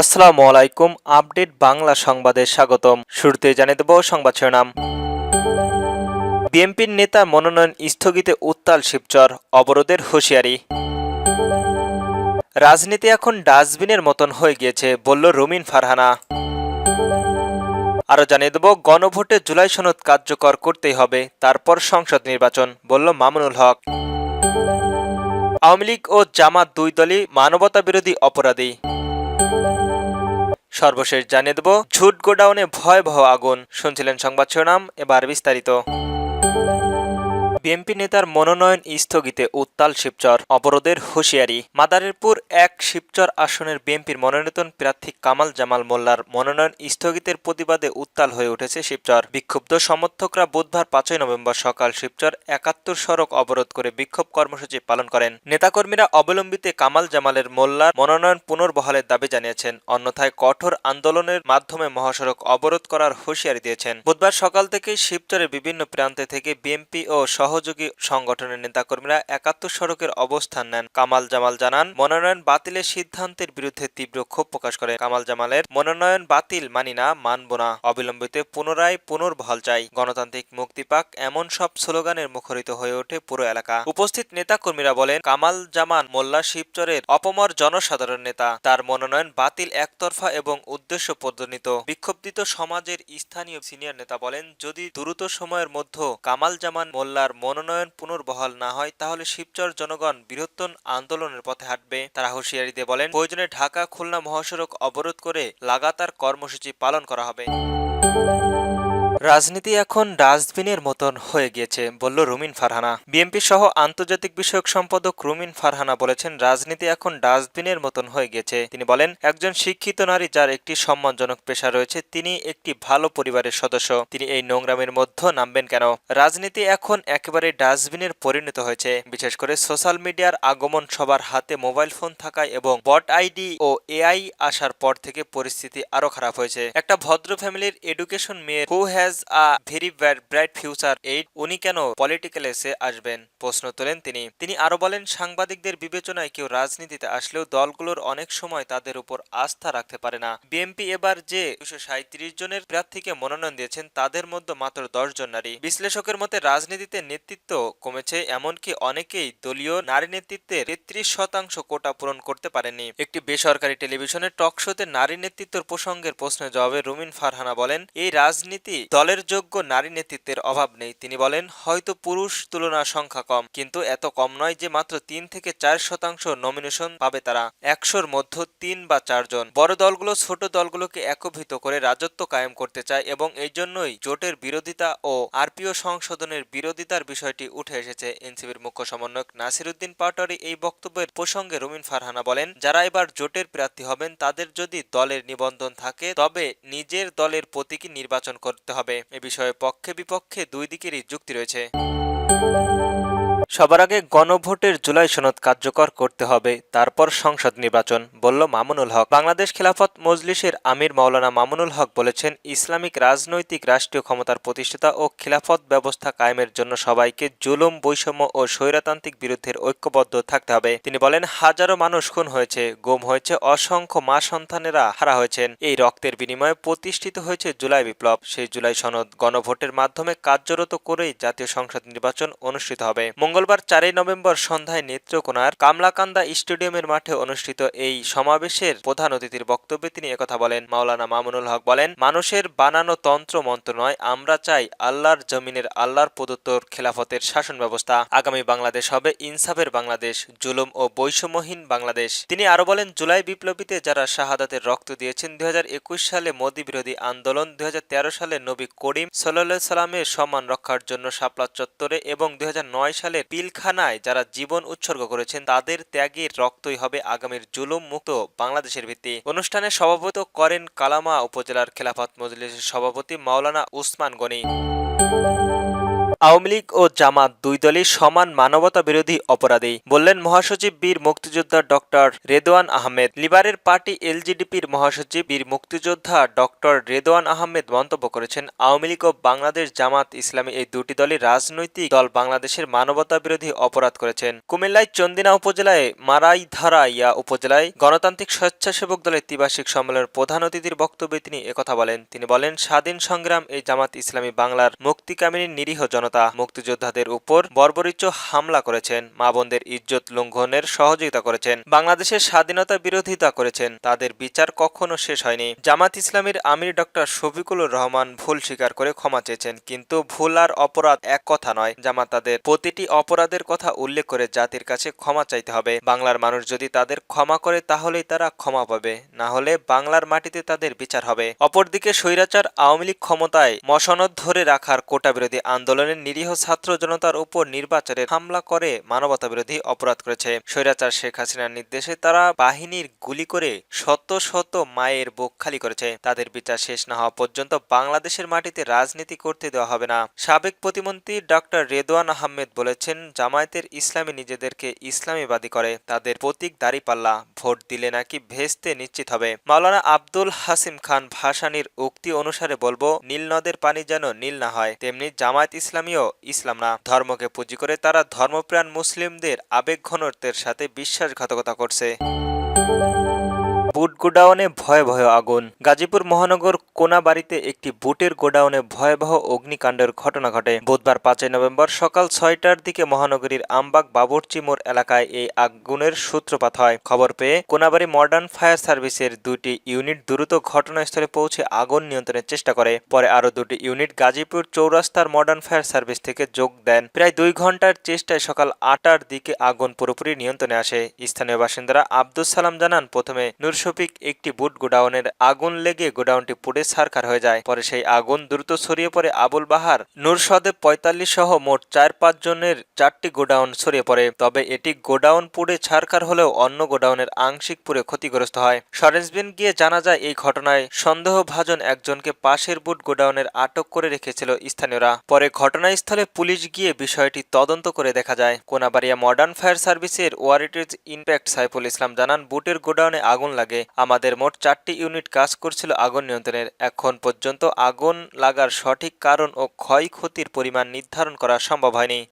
আসসালামু আলাইকুম, আপডেট বাংলা সংবাদে স্বাগতম। শুরুতে জানিয়ে দেব সংবাদ শিরোনাম। বিএনপির নেতা মনোনয়ন স্থগিতে উত্তাল শিবচর, অবরোধের হুঁশিয়ারি। রাজনীতি এখন ডাস্টবিনের মতন হয়ে গিয়েছে, বলল রুমিন ফারহানা। আরও জানিয়ে দেব, গণভোটে জুলাই সনদ কার্যকর করতেই হবে, তারপর সংসদ নির্বাচন, বলল মামুনুল হক। আওয়ামী লীগ ও জামাত দুই দলই মানবতা বিরোধী অপরাধী। সর্বশেষ জানিয়ে দেব ছুট গোডাউনে ভয়াবহ আগুন। শুনছিলেন সংবাদ শিরোনাম এবার বিস্তারিত। বিএনপি নেতার মনোনয়ন স্থগিতে উত্তাল শিবচর অবরোধের হুঁশিয়ারি। মাদারীপুর এক শিবচর আসনের বিএনপির মনোনীত প্রার্থী কামাল জামাল মোল্লার মনোনয়ন স্থগিতের প্রতিবাদে উত্তাল হয়ে উঠেছে শিবচর। বিক্ষুব্ধ সমর্থকরা বুধবার পাঁচই নভেম্বর সকাল শিবচর একাত্তর সড়ক অবরোধ করে বিক্ষোভ কর্মসূচি পালন করেন। নেতাকর্মীরা অবলম্বিতে কামাল জামালের মোল্লার মনোনয়ন পুনর্বহালের দাবি জানিয়েছেন। অন্যথায় কঠোর আন্দোলনের মাধ্যমে মহাসড়ক অবরোধ করার হুঁশিয়ারি দিয়েছেন। বুধবার সকাল থেকেই শিবচরের বিভিন্ন প্রান্তে থেকে বিএনপি ও সহযোগী সংগঠনের নেতাকর্মীরা একাত্তর সড়কের অবস্থান নেন। কামাল জামাল জানান, মনোনয়ন বাতিলের সিদ্ধান্তের বিরুদ্ধে তীব্র ক্ষোভ প্রকাশ করে। কামাল জামালের মনোনয়ন বাতিল মানি না, মানব না। অবিলম্বিতে পুনরায় পুনর্বহাল চাই। গণতান্ত্রিক মুক্তি পাক এমন সব স্লোগানের মুখরিত হয়ে ওঠে পুরো এলাকা। উপস্থিত নেতাকর্মীরা বলেন, কামাল জামান মোল্লা শিবচরের অপমর জনসাধারণ নেতা। তার মনোনয়ন বাতিল একতরফা এবং উদ্দেশ্য প্রণীত বিক্ষুব্ধ সমাজের স্থানীয় সিনিয়র নেতা বলেন, যদি দ্রুত সময়ের মধ্যে কামাল জামান মোল্লার মনোনয়ন পুনর্বহাল না হয়, তাহলে শিবচর জনগণ বৃহত্তর আন্দোলনের পথে হাঁটবে। তারা হুঁশিয়ারি দিয়ে বলেন, প্রয়োজনে ঢাকা খুলনা মহাসড়ক অবরোধ করে লাগাতার কর্মসূচি পালন করা হবে। রাজনীতি এখন ডাস্টবিনের মতন হয়ে গিয়েছে, বলল রুমিন ফারহানা। বিএনপি সহ আন্তর্জাতিক বিষয়ক সম্পাদক রুমিন ফারহানা বলেছেন, রাজনীতি এখন ডাস্টবিনের মতন হয়ে গেছে তিনি বলেন, একজন শিক্ষিত নারী যার একটি সম্মানজনক পেশা রয়েছে, তিনি একটি ভালো পরিবারের সদস্য। তিনি এই নোংরামের মধ্যে নামবেন কেন? রাজনীতি এখন একেবারে ডাস্টবিনের পরিণত হয়েছে। বিশেষ করে সোশ্যাল মিডিয়ার আগমন সবার হাতে মোবাইল ফোন থাকায় এবং বট আইডি ও এআই আসার পর থেকে পরিস্থিতি আরও খারাপ হয়েছে। একটা ভদ্র ফ্যামিলির এডুকেশন মেয়ের who has a very bright future aid উনি কেন পলিটিক্যাল এসে আসবেন? প্রশ্ন তোলেন তিনি। তিনি আরও বলেন, সাংবাদিকদের বিবেচনায় কেউ রাজনীতিতে আসলেও দলগুলোর অনেক সময় তাদের উপর আস্থা রাখতে পারে না। বিএনপি এবার যে দুশো সাঁত্রিশ জনের প্রার্থীকে মনোনয়ন দিয়েছেন, তাদের মধ্যে মাত্র দশ জন নারী। বিশ্লেষকের মতে, রাজনীতিতে নেতৃত্ব কমেছে এমনকি অনেকেই দলীয় নারী নেতৃত্বের তেত্রিশ শতাংশ কোটা পূরণ করতে পারেনি একটি বেসরকারি টেলিভিশনের টক শোতে নারী নেতৃত্বের প্রসঙ্গের প্রশ্নের জবাবে রুমিন ফারহানা বলেন, এই রাজনীতি দলের যোগ্য নারী নেতৃত্বের অভাব নেই। তিনি বলেন, হয়তো পুরুষ তুলনা সংখ্যা কম, কিন্তু এত কম নয় যে মাত্র তিন থেকে চার শতাংশ নমিনেশন পাবে তারা। একশোর মধ্যে তিন বা চারজন বড় দলগুলো ছোট দলগুলোকে একভূত করে রাজত্ব কায়েম করতে চায় এবং এই জন্যই জোটের বিরোধিতা ও আরপিও সংশোধনের বিরোধিতার বিষয়টি উঠে এসেছে। এনসিবির মুখ্য সমন্বয়ক নাসিরুদ্দিন পাটোয়ারি এই বক্তব্যের প্রসঙ্গে রুমিন ফারহানা বলেন, যারা এবার জোটের প্রার্থী হবেন তাদের যদি দলের নিবন্ধন থাকে, তবে নিজের দলের প্রতীকী নির্বাচন করতে হবে। এ বিষয়ে পক্ষে বিপক্ষে দুই দিকেরই যুক্তি রয়েছে। সবার আগে গণভোটের জুলাই সনদ কার্যকর করতে হবে, তারপর সংসদ নির্বাচন, বলল মামুনুল হক। বাংলাদেশ খেলাফত মজলিসের আমির মাওলানা মামুনুল হক বলেছেন, ইসলামিক রাজনৈতিক রাষ্ট্রীয় ক্ষমতার প্রতিষ্ঠাতা ও খেলাফত ব্যবস্থা কায়েমের জন্য সবাইকে জুলুম, বৈষম্য ও স্বৈরতান্ত্রিক বিরুদ্ধের ঐক্যবদ্ধ থাকতে হবে। তিনি বলেন, হাজারো মানুষ খুন হয়েছে, গুম হয়েছে, অসংখ্য মা সন্তানেরা হারা হয়েছেন। এই রক্তের বিনিময়ে প্রতিষ্ঠিত হয়েছে জুলাই বিপ্লব। সেই জুলাই সনদ গণভোটের মাধ্যমে কার্যরত করেই জাতীয় সংসদ নির্বাচন অনুষ্ঠিত হবে। মঙ্গলবার চারই নভেম্বর সন্ধ্যায় নেত্রকোনার কামলাকান্দা স্টেডিয়ামের মাঠে অনুষ্ঠিত এই সমাবেশের প্রধান অতিথির বক্তব্যে তিনি একথা বলেন। মাওলানা মামুনুল হক বলেন, মানুষের বানানো তন্ত্র মন্ত্র নয়, আমরা চাই আল্লাহর জমিনের আল্লাহর প্রদত্ত খেলাফতের শাসন ব্যবস্থা। আগামী বাংলাদেশ হবে ইনসাফের বাংলাদেশ, জুলুম ও বৈষম্যহীন বাংলাদেশ। তিনি আরও বলেন, জুলাই বিপ্লবীতে যারা শাহাদাতের রক্ত দিয়েছেন, দুই হাজার একুশ সালে মোদী বিরোধী আন্দোলন দু হাজার তেরো সালে নবী করিম সাল্লাহ সাল্লামের সম্মান রক্ষার জন্য শাপলা চত্বরে এবং দুই সালে পিলখানায় যারা জীবন উৎসর্গ করেছেন, তাদের ত্যাগের রক্তই হবে আগামীর জুলুম মুক্ত বাংলাদেশের ভিত্তি। অনুষ্ঠানে সভাপতিত্ব করেন কালামা উপজেলার খেলাফত মজলিসের সভাপতি মাওলানা উসমান গনি। আওয়ামী লীগ ও জামাত দুই দলই সমান মানবতা বিরোধী অপরাধী, বললেন মহাসচিব বীর মুক্তিযোদ্ধা doctor Redwan Ahmed. Liberal party এলজিডিপির মহাসচিব বীর মুক্তিযোদ্ধা ডক্টর রেদওয়ান আহমেদ মন্তব্য করেছেন, আওয়ামী লীগ ও বাংলাদেশ জামাত ইসলামী এই দুটি দলই রাজনৈতিক দল বাংলাদেশের মানবতা বিরোধী অপরাধ করেছেন। কুমিল্লায় চন্দিনা উপজেলায় মারাইধারা ইয়া উপজেলায় গণতান্ত্রিক স্বেচ্ছাসেবক দলের তিবাসিক সম্মেলনের প্রধান অতিথির বক্তব্যে তিনি একথা বলেন। তিনি বলেন, স্বাধীন সংগ্রাম এই জামাত ইসলামী বাংলার মুক্তিকামিনী নিরীহ জনতা মুক্তিযোদ্ধাদের উপর বর্বরিচ হামলা করেছেন, মা বোনদের ইজ্জত লঙ্ঘনের সহযোগিতা করেছেন, বাংলাদেশের স্বাধীনতা বিরোধিতা করেছেন, তাদের বিচার কখনো শেষ হয়নি। জামাত ইসলামীর আমির ডক্টর শফিকুলুর রহমান ভুল স্বীকার করে ক্ষমা চেয়েছেন, কিন্তু ভুল আর অপরাধ এক কথা নয়, জামাত তাদের প্রতিটি অপরাধের কথা উল্লেখ করে জাতির কাছে ক্ষমা চাইতে হবে। বাংলার মানুষ যদি তাদের ক্ষমা করে, তাহলেই তারা ক্ষমা পাবে, না হলে বাংলার মাটিতে তাদের বিচার হবে। অপরদিকে স্বৈরাচার আওয়ামী লীগ ক্ষমতায় মসনদ ধরে রাখার কোটা বিরোধী আন্দোলনের নিরীহ ছাত্র জনতার উপর নির্বাচনের হামলা করে মানবতা বিরোধী অপরাধ করেছে। স্বৈরাচার শেখ হাসিনার নির্দেশে তারা বাহিনীর গুলি করে শত শত মায়ের বুক খালি করেছে। তাদের বিচার শেষ না হওয়া পর্যন্ত বাংলাদেশের মাটিতে রাজনীতি করতে দেওয়া হবে না। সাবেক প্রতিমন্ত্রী ডক্টর রেদওয়ান আহমেদ বলেছেন, জামায়াতের ইসলামী নিজেদেরকে ইসলামীবাদী করে। তাদের প্রতীক দাঁড়িপাল্লা, ভোট দিলে নাকি ভেস্তে নিশ্চিত হবে। মাওলানা আব্দুল হাসিম খান ভাসানির উক্তি অনুসারে বলব, নীল নদের পানি যেন নীল না হয়। তেমনি জামায়াত ইসলামীও ইসলাম না। ধর্মকে পুঁজি করে তারা ধর্মপ্রাণ মুসলিমদের আবেগ ঘনত্বের সাথে বিশ্বাসঘাতকতা করছে। বুট গোডাউনে ভয়াবহ আগুন। গাজীপুর মহানগর কোনাবাড়িতে একটি বুটের গোডাউনে ভয়াবহ অগ্নিকাণ্ডের ঘটনা ঘটে। বুধবার পাঁচই নভেম্বর সকাল ছয়টার দিকে মহানগরীর আমবাগ বাবরচি মোড় এলাকায় এই আগুনের সূত্রপাত হয়। খবর পেয়ে কোনাবাড়ি মডার্ন ফায়ার সার্ভিসের দুটি ইউনিট দ্রুত ঘটনাস্থলে পৌঁছে আগুন নিয়ন্ত্রণের চেষ্টা করে। পরে আরও দুটি ইউনিট গাজীপুর চৌরাস্তার মডার্ন ফায়ার সার্ভিস থেকে যোগ দেন। প্রায় দুই ঘণ্টার চেষ্টায় সকাল আটার দিকে আগুন পুরোপুরি নিয়ন্ত্রণে আসে। স্থানীয় বাসিন্দারা আব্দুল সালাম জানান, প্রথমে নূর শফিক একটি বুট গোডাউনের আগুন লেগে গোডাউনটি পুড়ে ছারখার হয়ে যায়। পরে সেই আগুন দ্রুত ছড়িয়ে পড়ে আবুল বাহার। নূর সদেব পঁয়তাল্লিশ সহ মোট চার পাঁচ জনের চারটি গোডাউন ছড়িয়ে পড়ে। তবে এটি গোডাউন পুড়ে ছারখার হলেও অন্য গোডাউনের আংশিক পুড়ে ক্ষতিগ্রস্ত হয়। সরেজবিন গিয়ে জানা যায়, এই ঘটনায় সন্দেহভাজন একজনকে পাশের বুট গোডাউনের আটক করে রেখেছিল স্থানীয়রা। পরে ঘটনাস্থলে পুলিশ গিয়ে বিষয়টি তদন্ত করে দেখা যায়। কোনাবাড়িয়া মডার্ন ফায়ার সার্ভিসের ওয়ারিটেজ ইনপ্যাক্ট সাইফুল ইসলাম জানান, বুটের গোডাউনে আগুন লাগে। আমাদের মোট চারটি ইউনিট কাজ করছিল আগুন নিয়ন্ত্রণের। এখন পর্যন্ত আগুন লাগার সঠিক কারণ ও ক্ষয়ক্ষতির পরিমাণ নির্ধারণ করা সম্ভব হয়নি।